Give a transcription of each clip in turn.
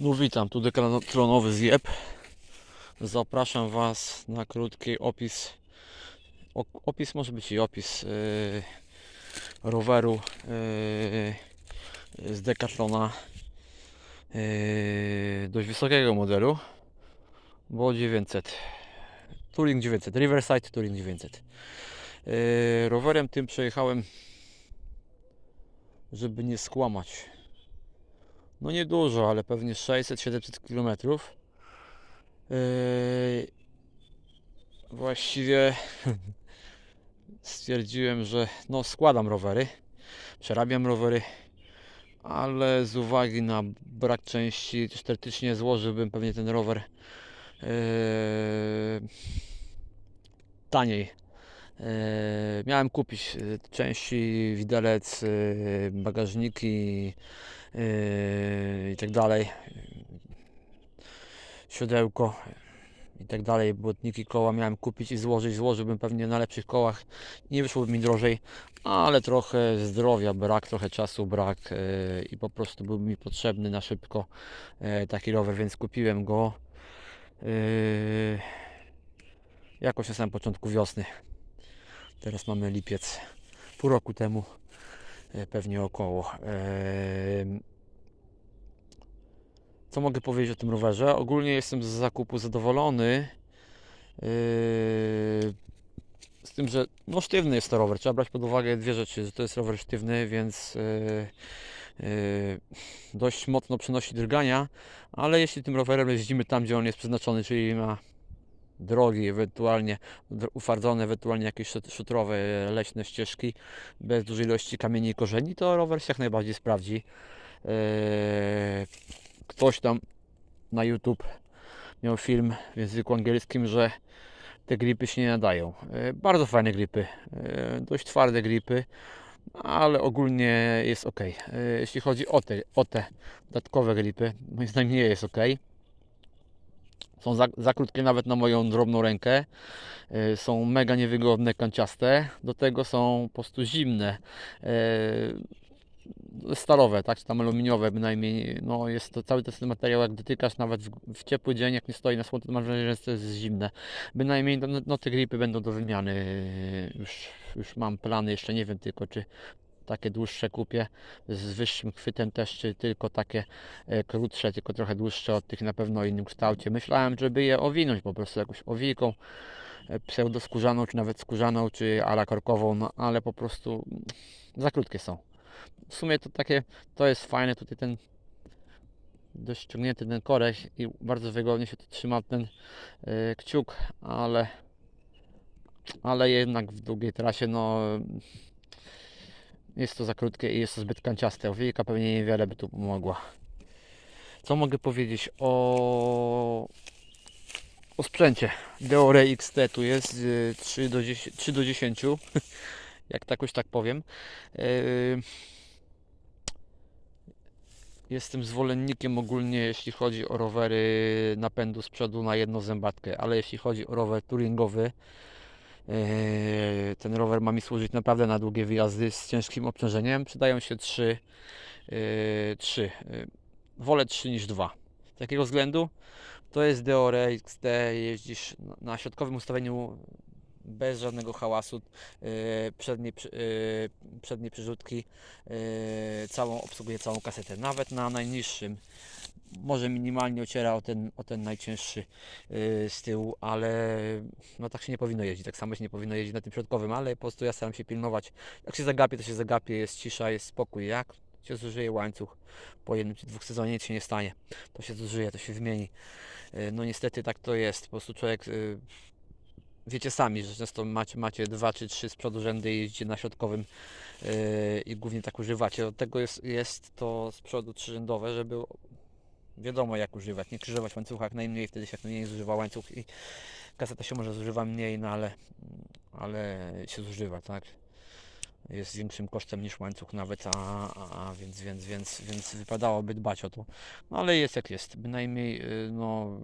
No witam, tu dekanowy zjeb. Zapraszam Was na krótki opis. O, opis może być i opis yy, roweru yy, z Decathlona yy, dość wysokiego modelu, bo 900 Touring 900, Riverside Touring 900 yy, Rowerem tym przejechałem żeby nie skłamać no niedużo, ale pewnie 600-700 km. Yy, właściwie stwierdziłem, że no składam rowery, przerabiam rowery, ale z uwagi na brak części teoretycznie złożyłbym pewnie ten rower yy, taniej. Yy, miałem kupić części, widelec, yy, bagażniki, i tak dalej. Siodełko i tak dalej, błotniki koła miałem kupić i złożyć. Złożyłbym pewnie na lepszych kołach. Nie wyszłoby mi drożej, ale trochę zdrowia brak, trochę czasu brak yy, i po prostu był mi potrzebny na szybko yy, taki rower, więc kupiłem go yy, jakoś na samym początku wiosny. Teraz mamy lipiec, pół roku temu pewnie około. Co mogę powiedzieć o tym rowerze? Ogólnie jestem z zakupu zadowolony. Yy, Z tym, że no sztywny jest to rower. Trzeba brać pod uwagę dwie rzeczy, że to jest rower sztywny, więc yy, dość mocno przynosi drgania, ale jeśli tym rowerem jeździmy tam, gdzie on jest przeznaczony, czyli na drogi, ewentualnie utwardzone, ewentualnie jakieś szut- szutrowe, leśne ścieżki bez dużej ilości kamieni i korzeni, to rower się jak najbardziej sprawdzi. Eee, Ktoś tam na YouTube miał film w języku angielskim, że te gripy się nie nadają. Eee, Bardzo fajne gripy, dość twarde gripy, ale ogólnie jest ok. Jeśli chodzi o te, o te dodatkowe gripy, moim zdaniem nie jest ok. Są za, za krótkie nawet na moją drobną rękę. E, Są mega niewygodne, kanciaste. Do tego są po prostu zimne. E, Stalowe, tak, czy tam aluminiowe bynajmniej. No jest to cały ten materiał, jak dotykasz nawet w, w ciepły dzień, jak nie stoi na słońcu, to masz wrażenie, że to jest zimne. Bynajmniej no, no te gripy będą do wymiany. Już, już mam plany, jeszcze nie wiem tylko czy takie dłuższe kupię z wyższym chwytem też, czy tylko takie e, krótsze, tylko trochę dłuższe od tych na pewno o innym kształcie. Myślałem, żeby je owinąć po prostu jakąś owijką e, pseudoskórzaną, czy nawet skórzaną, czy ala korkową, no ale po prostu za krótkie są. W sumie to takie, to jest fajne, tutaj ten dość ściągnięty ten korek i bardzo wygodnie się to trzyma ten e, kciuk, ale ale jednak w długiej trasie no jest to za krótkie i jest to zbyt kanciaste. Owijka pewnie niewiele by tu pomogła. Co mogę powiedzieć o, o sprzęcie? Deore XT tu jest y, 3 do 10, 3 do 10 jak takoś tak powiem. Yy, Jestem zwolennikiem ogólnie, jeśli chodzi o rowery napędu z przodu na jedną zębatkę, ale jeśli chodzi o rower touringowy, Ten rower ma mi służyć naprawdę na długie wyjazdy z ciężkim obciążeniem. Przydają się trzy. eee, trzy. Eee, Wolę trzy niż dwa. Z jakiego względu? To jest Deore XT, jeździsz na- środkowym ustawieniu bez żadnego hałasu, przednie, przy- przednie przyrzutki, eee, całą, obsługuje całą kasetę. Nawet na najniższym może minimalnie ociera o ten, o ten najcięższy yy, z tyłu, ale no tak się nie powinno jeździć. Tak samo się nie powinno jeździć na tym środkowym, ale po prostu ja staram się pilnować. Jak się zagapię, to się zagapię, jest cisza, jest spokój. Jak się zużyje łańcuch po jednym czy dwóch sezonie, nic się nie stanie. To się zużyje, to się wymieni. Yy, No niestety tak to jest. Po prostu człowiek yy, wiecie sami, że często macie, macie dwa czy trzy z przodu rzędy i jeździcie na środkowym i głównie tak używacie. Od tego jest, jest to z przodu trzyrzędowe, żeby wiadomo jak używać, nie krzyżować łańcucha jak najmniej, wtedy się jak najmniej zużywa łańcuch i kaseta się może zużywa mniej, no ale, ale się zużywa, tak? Jest większym kosztem niż łańcuch nawet, a, a, a więc, więc, więc, więc wypadałoby dbać o to. No ale jest jak jest, bynajmniej y, no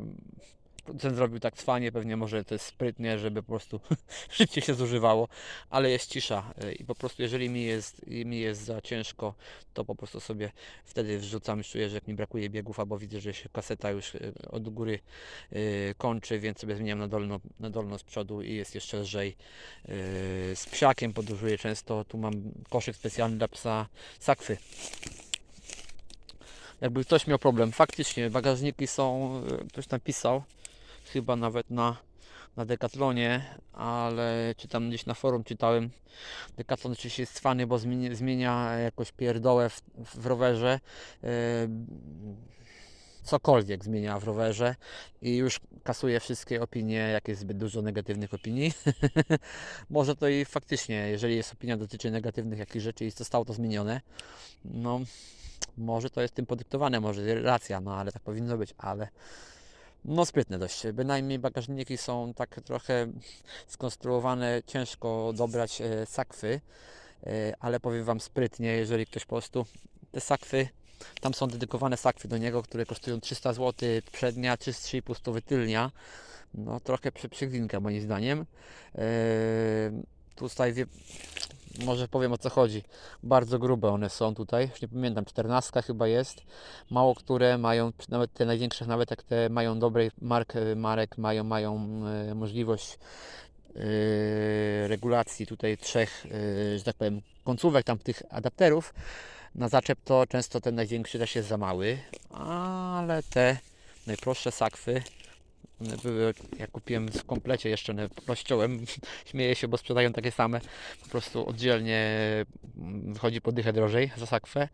ten zrobił tak cwanie, pewnie może to jest sprytnie, żeby po prostu szybciej się zużywało, ale jest cisza y, i po prostu jeżeli mi jest, mi jest za ciężko, to po prostu sobie wtedy wrzucam, czuję, że jak mi brakuje biegów, albo widzę, że się kaseta już y, od góry y, kończy, więc sobie zmieniam na dolno, na dolno z przodu i jest jeszcze lżej. Z psiakiem podróżuję często, tu mam koszyk specjalny dla psa sakwy jakby ktoś miał problem. Faktycznie bagażniki są, ktoś tam pisał, chyba nawet na, na Decathlonie, ale czy tam gdzieś na forum czytałem, Decathlon oczywiście jest cwany, bo zmienia, zmienia jakoś pierdołę w, w rowerze, yy, cokolwiek zmienia w rowerze i już kasuje wszystkie opinie, jak jest zbyt dużo negatywnych opinii. Może to i faktycznie, jeżeli jest opinia dotyczy negatywnych jakichś rzeczy i zostało to zmienione, no może to jest tym podyktowane, może racja, no ale tak powinno być, ale no sprytne dość. Bynajmniej bagażniki są tak trochę skonstruowane, ciężko dobrać e, sakwy, e, ale powiem Wam sprytnie, jeżeli ktoś po prostu te sakwy, tam są dedykowane sakwy do niego, które kosztują 300 zł przednia, czy 3,5 tylnia, no trochę przegrinka moim zdaniem. E, tutaj wie, może powiem o co chodzi. Bardzo grube one są tutaj, już nie pamiętam, 14 chyba jest. Mało które mają, nawet te największe, nawet jak te mają dobrej mark, marek, mają, mają e, możliwość e, regulacji tutaj trzech, e, że tak powiem, końcówek tam tych adapterów. Na zaczep to często ten największy też jest za mały, ale te najprostsze sakwy one były, ja kupiłem w komplecie jeszcze, one rozciąłem, śmieję się, bo sprzedają takie same, po prostu oddzielnie mm, wychodzi po dychę drożej za sakwę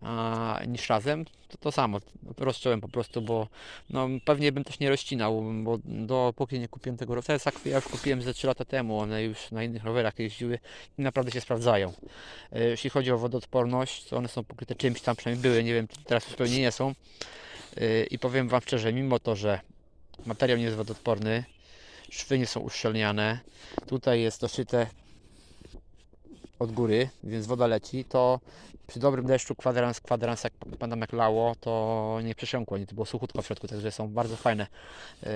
a, niż razem, to to samo, rozciąłem po prostu, bo no, pewnie bym też nie rozcinał, bo dopóki nie kupiłem tego rowera, sakwy ja już kupiłem ze 3 lata temu, one już na innych rowerach jeździły i naprawdę się sprawdzają. E, jeśli chodzi o wodoodporność, to one są pokryte czymś tam, przynajmniej były, nie wiem, teraz już pewnie nie są. E, I powiem Wam szczerze, mimo to, że Materiał nie jest wodoodporny. Szwy nie są uszczelniane. Tutaj jest doszyte od góry, więc woda leci. To przy dobrym deszczu kwadrans, kwadrans jak pamiętam jak lało, to nie przesiąkło, nie to było suchutko w środku, także są bardzo fajne. Yy,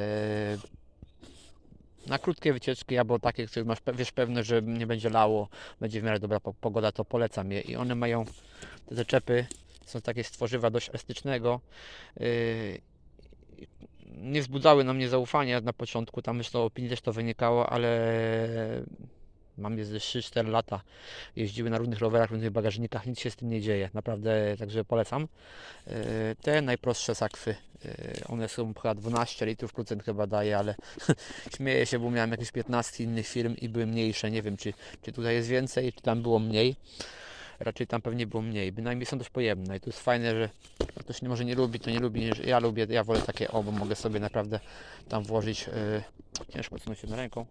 na krótkie wycieczki albo takie, które masz wiesz pewne, że nie będzie lało, będzie w miarę dobra pogoda, to polecam je. I one mają te zaczepy, są takie stworzywa dość elastycznego. Yy, nie wzbudzały na mnie zaufania na początku, tam myślę opinii też to wynikało, ale mam je ze 3-4 lata, jeździły na różnych rowerach, różnych bagażnikach, nic się z tym nie dzieje, naprawdę, także polecam. E, te najprostsze sakwy, e, one są chyba 12 litrów procent chyba daje, ale śmieję się, bo miałem jakieś 15 innych firm i były mniejsze, nie wiem czy, czy tutaj jest więcej, czy tam było mniej raczej tam pewnie było mniej. Bynajmniej są dość pojemne i to jest fajne, że ktoś może nie lubi, to nie lubi. Ja lubię, ja wolę takie o, bo mogę sobie naprawdę tam włożyć. Yy, ciężko co się na ręką.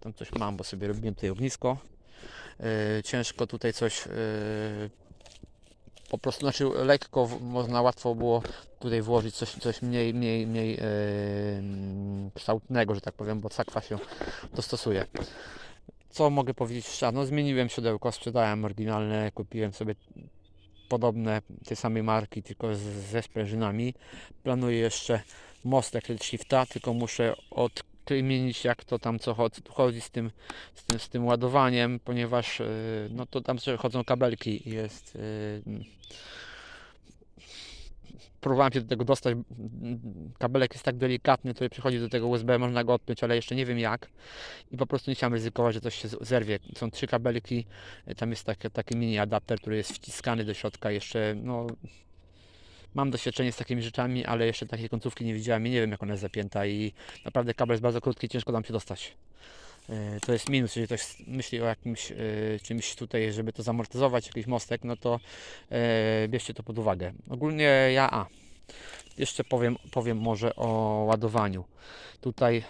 Tam coś mam, bo sobie robiłem tutaj ognisko. Yy, ciężko tutaj coś yy, po prostu, znaczy lekko można łatwo było tutaj włożyć coś, coś mniej, mniej, mniej yy, kształtnego, że tak powiem, bo sakwa się dostosuje co mogę powiedzieć szczerze? No zmieniłem siodełko, sprzedałem oryginalne, kupiłem sobie podobne tej samej marki, tylko z, ze sprężynami. Planuję jeszcze mostek shifta, tylko muszę odmienić jak to tam co chodzi z tym, z tym, z tym ładowaniem, ponieważ y, no to tam chodzą kabelki jest y, próbowałem się do tego dostać. Kabelek jest tak delikatny, który przychodzi do tego USB, można go odpiąć, ale jeszcze nie wiem jak. I po prostu nie chciałem ryzykować, że coś się zerwie. Są trzy kabelki, tam jest taki, taki mini adapter, który jest wciskany do środka. Jeszcze, no, mam doświadczenie z takimi rzeczami, ale jeszcze takiej końcówki nie widziałem i nie wiem jak ona jest zapięta i naprawdę kabel jest bardzo krótki, ciężko tam się dostać. E, to jest minus, jeżeli ktoś myśli o jakimś e, czymś tutaj, żeby to zamortyzować, jakiś mostek, no to e, bierzcie to pod uwagę. Ogólnie ja, a, jeszcze powiem, powiem może o ładowaniu. Tutaj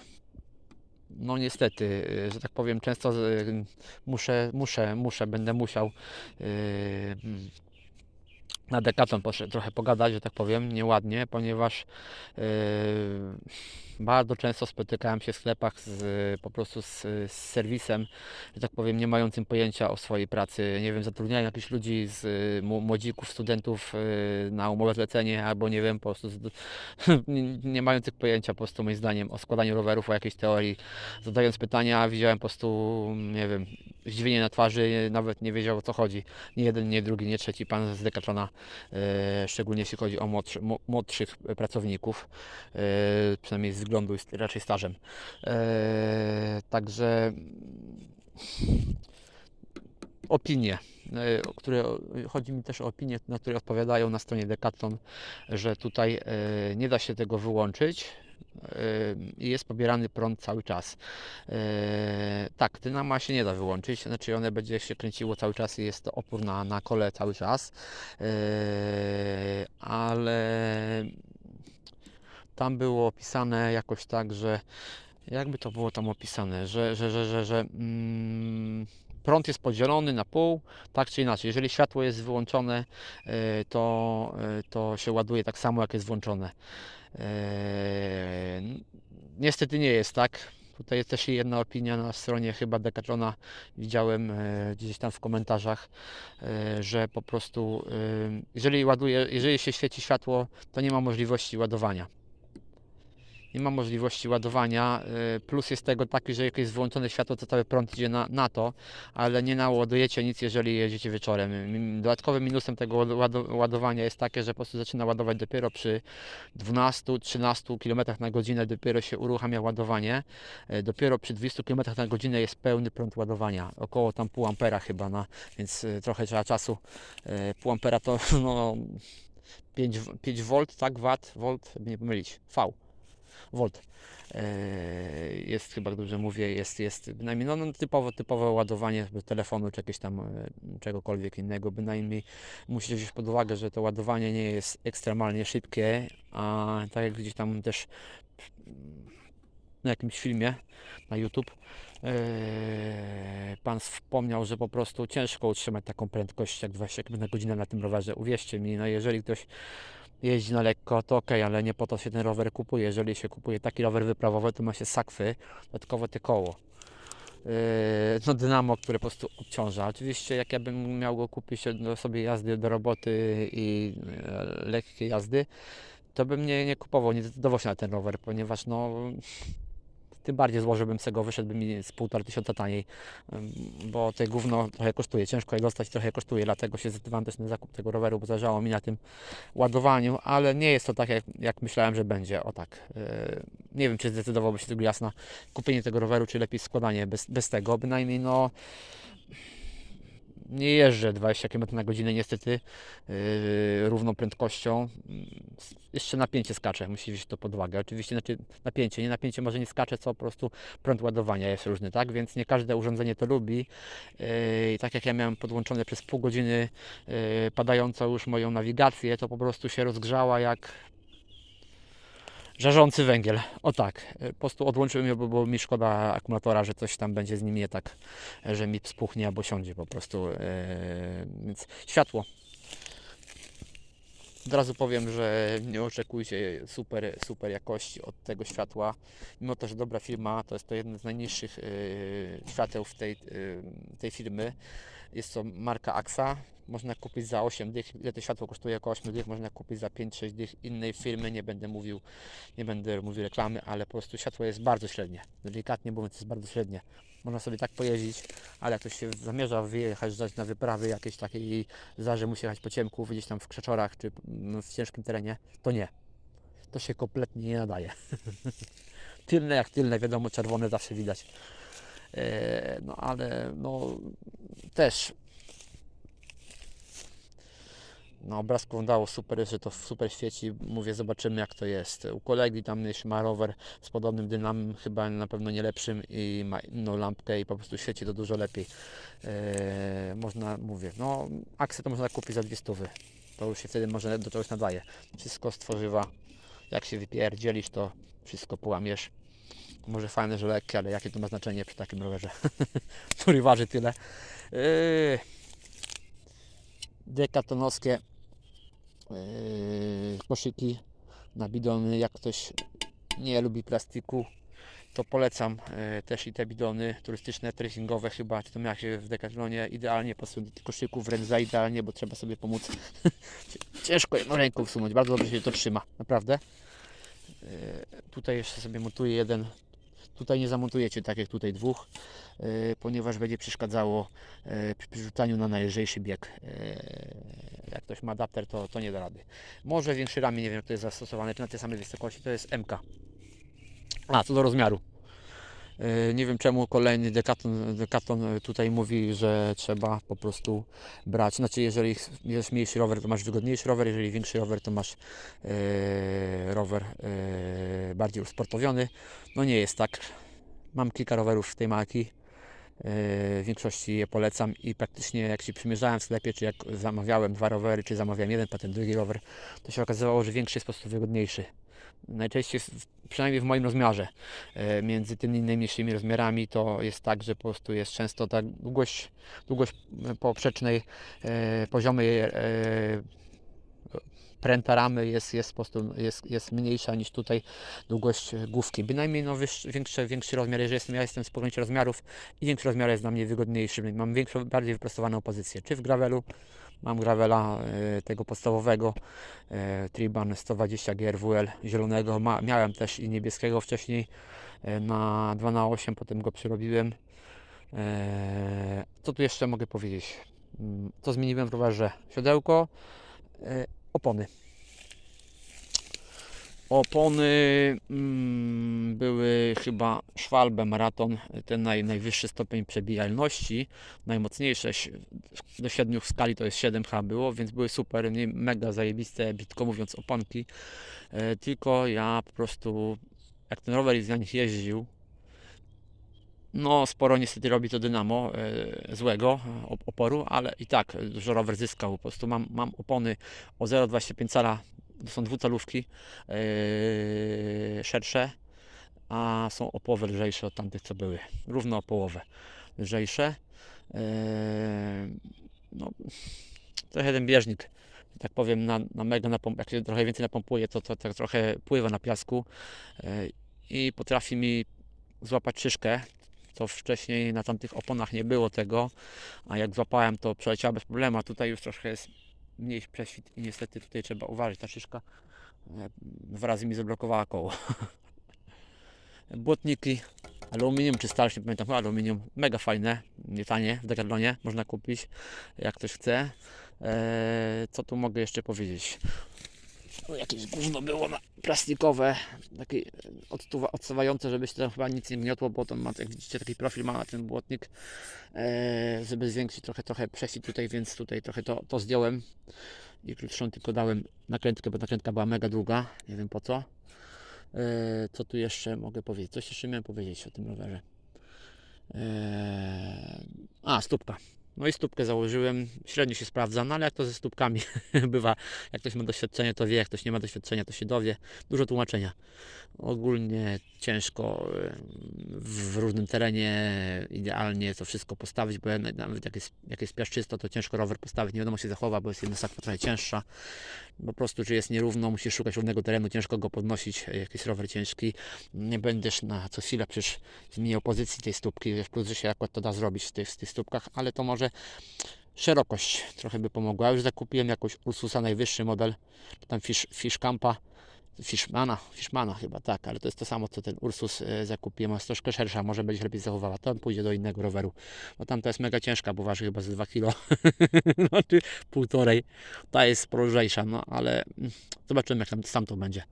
no niestety, że tak powiem, często muszę, muszę, muszę, będę musiał na Decathlon poszedłem trochę pogadać, że tak powiem, nieładnie, ponieważ yy, bardzo często spotykałem się w sklepach z, po prostu z, z serwisem, że tak powiem, nie mającym pojęcia o swojej pracy. Nie wiem, zatrudniają jakichś ludzi z mł- młodzików, studentów y, na umowę zlecenie, albo nie wiem, po prostu z, nie, nie mających pojęcia po prostu moim zdaniem o składaniu rowerów, o jakiejś teorii. Zadając pytania, widziałem po prostu, nie wiem, zdziwienie na twarzy, nawet nie wiedział o co chodzi. Nie jeden, nie drugi, nie trzeci pan z Decathlona, e, szczególnie jeśli chodzi o młodszy, młodszych pracowników, e, przynajmniej z wyglądu jest raczej stażem. E, także opinie, e, które chodzi mi też o opinie, na które odpowiadają na stronie Decathlon, że tutaj e, nie da się tego wyłączyć jest pobierany prąd cały czas. E, tak, dynama się nie da wyłączyć, znaczy one będzie się kręciło cały czas i jest to opór na, na kole cały czas, e, ale tam było opisane jakoś tak, że jakby to było tam opisane, że, że, że, że, że mm, prąd jest podzielony na pół, tak czy inaczej. Jeżeli światło jest wyłączone, to, to się ładuje tak samo, jak jest włączone. E, n- Niestety nie jest tak. Tutaj jest też jedna opinia na stronie chyba Decathlona. Widziałem e, gdzieś tam w komentarzach, e, że po prostu e, jeżeli ładuje, jeżeli się świeci światło, to nie ma możliwości ładowania nie ma możliwości ładowania. y, Plus jest tego taki, że jak jest światło, to cały prąd idzie na, na to, ale nie naładujecie nic, jeżeli jedziecie wieczorem. Dodatkowym minusem tego ład- ład- ładowania jest takie, że po prostu zaczyna ładować dopiero przy 12-13 km na godzinę dopiero się uruchamia ładowanie. Y, Dopiero przy 200 km na godzinę jest pełny prąd ładowania. Około tam pół ampera chyba, na, więc y, trochę trzeba czasu. Pół ampera to no, 5, 5 V, tak, wat, volt, żeby nie pomylić, V. Volt. Eee, Jest chyba, dobrze mówię, jest, jest bynajmniej no, no, typowo, typowe ładowanie telefonu czy jakiegoś tam e, czegokolwiek innego. Bynajmniej musicie wziąć pod uwagę, że to ładowanie nie jest ekstremalnie szybkie, a tak jak gdzieś tam też na jakimś filmie na YouTube eee, pan wspomniał, że po prostu ciężko utrzymać taką prędkość jak 20 km na godzinę na tym rowerze. Uwierzcie mi, no jeżeli ktoś jeździ na lekko, to ok, ale nie po to się ten rower kupuje. Jeżeli się kupuje taki rower wyprawowy, to ma się sakwy, dodatkowo te koło. Yy, no dynamo, które po prostu obciąża. Oczywiście jak ja bym miał go kupić do sobie jazdy do roboty i e, lekkie jazdy, to bym nie, nie kupował, nie decydował się na ten rower, ponieważ no tym bardziej złożyłbym sobie go, wyszedłby mi z półtora tysiąca taniej, bo te gówno trochę kosztuje, ciężko je dostać, trochę kosztuje, dlatego się zdecydowałem też na zakup tego roweru, bo zależało mi na tym ładowaniu, ale nie jest to tak, jak, jak myślałem, że będzie, o tak. Yy, nie wiem, czy zdecydowałby się tego jasna kupienie tego roweru, czy lepiej składanie bez, bez tego, bynajmniej no nie jeżdżę 20 km na godzinę niestety yy, równą prędkością. Yy, Jeszcze napięcie skacze, musi wziąć to pod uwagę. Oczywiście znaczy napięcie, nie napięcie może nie skacze, co po prostu prąd ładowania jest różny, tak? Więc nie każde urządzenie to lubi. Yy, I tak jak ja miałem podłączone przez pół godziny yy, padającą już moją nawigację, to po prostu się rozgrzała jak żarzący węgiel. O tak, yy, po prostu odłączyłem ją, bo było mi szkoda akumulatora, że coś tam będzie z nim nie tak, że mi spuchnie albo siądzie po prostu. Yy, Więc światło. Od razu powiem, że nie oczekujcie super, super jakości od tego światła. Mimo to, że dobra firma, to jest to jeden z najniższych świateł w tej, tej firmy. Jest to marka AXA. Można kupić za 8 dych. Ile to światło kosztuje? Około 8 dych. Można kupić za 5-6 dych innej firmy. Nie będę mówił, nie będę mówił reklamy, ale po prostu światło jest bardzo średnie. Delikatnie mówiąc, jest bardzo średnie. Można sobie tak pojeździć, ale jak ktoś się zamierza wyjechać na wyprawy jakieś takie i zdarzy mu się jechać po ciemku, gdzieś tam w krzeczorach czy mm, w ciężkim terenie, to nie. To się kompletnie nie nadaje. tylne jak tylne, wiadomo, czerwone zawsze widać. E, No ale no też na obrazku dało super, że to super świeci. Mówię, zobaczymy jak to jest. U kolegi tam jeszcze ma rower z podobnym dynamem, chyba na pewno nie lepszym i ma inną lampkę i po prostu świeci to dużo lepiej. E, można, mówię, no aksy to można kupić za dwie stówy. To już się wtedy może do czegoś nadaje. Wszystko z tworzywa. Jak się wypierdzielisz, to wszystko połamiesz. Może fajne, że lekkie, ale jakie to ma znaczenie przy takim rowerze, który waży tyle. Yy, Dekatonowskie yy, koszyki na bidony. Jak ktoś nie lubi plastiku, to polecam e, też i te bidony turystyczne, trekkingowe chyba, czy to miała się w Decathlonie, idealnie pasują do tych koszyków, wręcz za idealnie, bo trzeba sobie pomóc. Ciężko jedną ręką wsunąć, bardzo dobrze się to trzyma, naprawdę. E, Tutaj jeszcze sobie montuję jeden, tutaj nie zamontujecie tak jak tutaj dwóch, e, ponieważ będzie przeszkadzało e, przy przerzucaniu na najlżejszy bieg. E, Jak ktoś ma adapter, to, to nie da rady. Może większy ramię, nie wiem jak to jest zastosowane, czy na tej samej wysokości, to jest MK. A, co do rozmiaru. Yy, Nie wiem czemu kolejny Decathlon, Decathlon tutaj mówi, że trzeba po prostu brać. Znaczy, jeżeli jest mniejszy rower, to masz wygodniejszy rower, jeżeli większy rower, to masz yy, rower bardziej usportowiony. No nie jest tak. Mam kilka rowerów tej marki. W większości je polecam i praktycznie jak się przymierzałem w sklepie, czy jak zamawiałem dwa rowery, czy zamawiałem jeden, potem drugi rower, to się okazywało, że większy jest po prostu wygodniejszy. Najczęściej, przynajmniej w moim rozmiarze, e, między tymi najmniejszymi rozmiarami to jest tak, że po prostu jest często ta długość, długość e, poprzecznej e, poziomej pręta ramy jest, jest po prostu jest, jest mniejsza niż tutaj długość główki. Bynajmniej no, większy, większy rozmiar, jeżeli jestem, ja jestem z pograniczy rozmiarów i większy rozmiar jest dla mnie wygodniejszy. Mam większą, bardziej wyprostowaną pozycję, czy w gravelu, mam gravela e, tego podstawowego, e, Triban 120 GRWL zielonego. Miałem też i niebieskiego wcześniej e, na 2 na 8 potem go przerobiłem. Co tu jeszcze mogę powiedzieć? Mm, Co zmieniłem w rowerze? Siodełko, opony. Opony mm, były chyba Schwalbe Maraton, ten naj, najwyższy stopień przebijalności, najmocniejsze do 7 w skali to jest 7H było, więc były super, nie, mega zajebiste, brzydko mówiąc, oponki. E, tylko ja po prostu, jak ten rower na nich jeździł, no sporo niestety robi to dynamo e, złego op- oporu, ale i tak dużo rower zyskał. Po prostu mam, mam opony o 0,25 cala, są dwucalówki e, szersze, a są o połowę lżejsze od tamtych co były. Równo o połowę lżejsze. E, no, trochę ten bieżnik, tak powiem, na, na mega napomp, jak się trochę więcej napompuje, to, to tak trochę pływa na piasku e, i potrafi mi złapać szyszkę. To wcześniej na tamtych oponach nie było tego, a jak złapałem, to przeleciała bez problemu. A tutaj już troszkę jest mniej prześwit i niestety tutaj trzeba uważać. Ta szyszka e, dwa razy mi zablokowała koło. Błotniki, aluminium czy nie pamiętam, aluminium, mega fajne, nie tanie, w Decathlonie można kupić, jak ktoś chce. Eee, co tu mogę jeszcze powiedzieć? O, jakieś gówno było na plastikowe, takie odstuwa, odsuwające, żeby się tam chyba nic nie gniotło, bo to ma, jak widzicie, taki profil ma na ten błotnik, eee, żeby zwiększyć trochę, trochę prześwit tutaj, więc tutaj trochę to, to zdjąłem i krótszą tylko dałem nakrętkę, bo nakrętka była mega długa, nie wiem po co. Eee, co tu jeszcze mogę powiedzieć? Coś jeszcze miałem powiedzieć o tym rowerze. Eee, a, stópka. No i stópkę założyłem, średnio się sprawdza, no ale jak to ze stópkami bywa, jak ktoś ma doświadczenie, to wie, jak ktoś nie ma doświadczenia, to się dowie. Dużo tłumaczenia. Ogólnie ciężko w różnym terenie idealnie to wszystko postawić, bo nawet jak jest, jak jest piaszczysto, to ciężko rower postawić, nie wiadomo się zachowa, bo jest jedna sakwa trochę cięższa. Po prostu, czy jest nierówno, musisz szukać równego terenu, ciężko go podnosić, jak jest rower ciężki. Nie będziesz na co chwilę przecież zmieniał pozycji tej stópki, w plus, że się akurat to da zrobić w tych, w tych stópkach, ale to może szerokość trochę by pomogła. Już zakupiłem jakąś Ursusa najwyższy model, tam Fish, Fish Campa, Fishmana, Fishmana chyba tak, ale to jest to samo co ten Ursus e, zakupiłem, jest troszkę szersza, może będzie lepiej zachowała. To pójdzie do innego roweru, bo tamta jest mega ciężka, bo waży chyba ze 2 kg, no czy półtorej. Ta jest lżejsza, no ale mm, zobaczymy jak tam sam to będzie.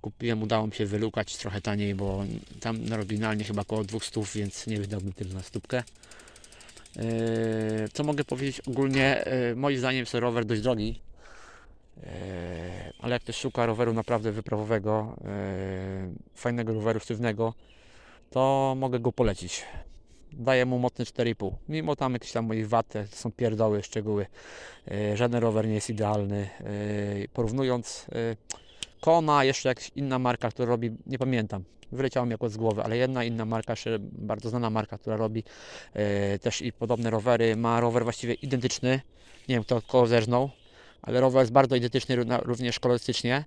Kupiłem, udało mi się wylukać trochę taniej, bo tam oryginalnie chyba około 200, więc nie wydałbym tyle na stópkę. Eee, Co mogę powiedzieć ogólnie? eee, Moim zdaniem jest rower dość drogi, ale jak ktoś szuka roweru naprawdę wyprawowego, eee, fajnego roweru sztywnego, to mogę go polecić. Daję mu mocny 4,5. Mimo tam jakieś tam moich wad, to są pierdoły, szczegóły. Eee, Żaden rower nie jest idealny. Porównując Kona, jeszcze jakaś inna marka, która robi, nie pamiętam, wyleciało mi jakoś z głowy, ale jedna inna marka, jeszcze bardzo znana marka, która robi e, też i podobne rowery, ma rower właściwie identyczny, nie wiem kto kogo zerżnął, ale rower jest bardzo identyczny ró- również kolorystycznie.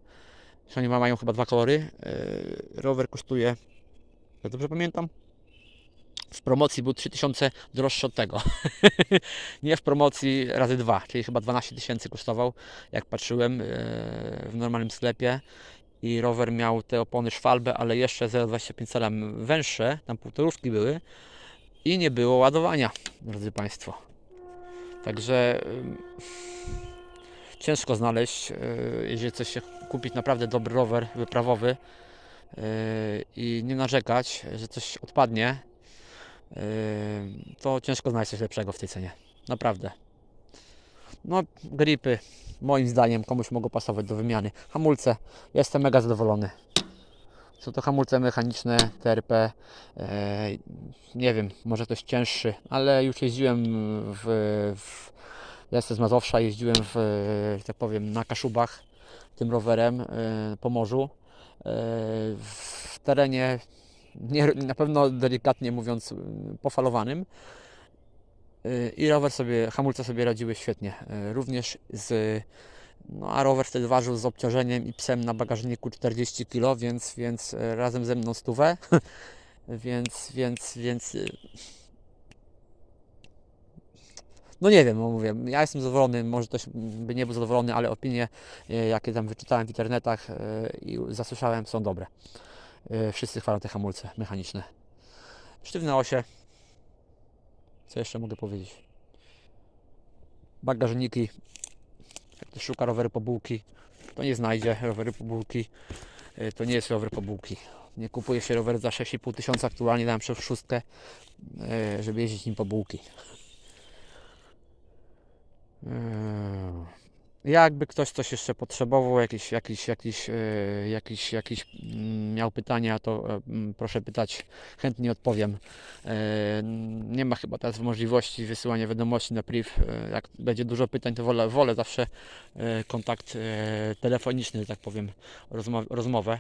Oni ma- mają chyba dwa kolory. Yy, Rower kosztuje, jak dobrze pamiętam, w promocji był 3000 droższy od tego. Nie w promocji razy dwa, czyli chyba 12 tysięcy kosztował, jak patrzyłem yy, w normalnym sklepie. I rower miał te opony szwalbę, ale jeszcze 0,25 cala węższe, tam półtorówki były i nie było ładowania, drodzy Państwo. Także ciężko znaleźć, yy, jeżeli chce się kupić naprawdę dobry rower wyprawowy yy, i nie narzekać, że coś odpadnie, yy, to ciężko znaleźć coś lepszego w tej cenie. Naprawdę. No, gripy, moim zdaniem, komuś mogą pasować do wymiany. Hamulce, jestem mega zadowolony. Są to hamulce mechaniczne, TRP. E, nie wiem, może ktoś cięższy, ale już jeździłem w, w ja jestem z Mazowsza, jeździłem w, że tak powiem, na Kaszubach tym rowerem e, po morzu. E, w terenie nie, na pewno delikatnie mówiąc e, pofalowanym. E, I rower sobie, hamulce sobie radziły świetnie. E, Również z no a rower wtedy ważył z obciążeniem i psem na bagażniku 40 kg, więc, więc e, razem ze mną stówę. więc, więc, więc. No nie wiem, no mówię, ja jestem zadowolony, może ktoś by nie był zadowolony, ale opinie, e, jakie tam wyczytałem w internetach e, i zasłyszałem, są dobre. E, Wszyscy chwalą te hamulce mechaniczne. Sztywne osie. Co jeszcze mogę powiedzieć? Bagażniki jak ktoś szuka rowery po bułki, to nie znajdzie rowery po bułki. To nie jest rower po bułki. Nie kupuje się rower za 6,5 tysiąca, aktualnie dałem przez szóstkę, żeby jeździć nim po bułki. Yy. Jakby ktoś coś jeszcze potrzebował, jakiś, jakiś, jakiś, yy, jakiś, jakiś mm, miał pytania, to e, mm, proszę pytać, chętnie odpowiem. Yy, Nie ma chyba teraz możliwości wysyłania wiadomości na priv. Jak będzie dużo pytań, to wolę, wolę zawsze kontakt telefoniczny, że tak powiem, rozmo- rozmowę.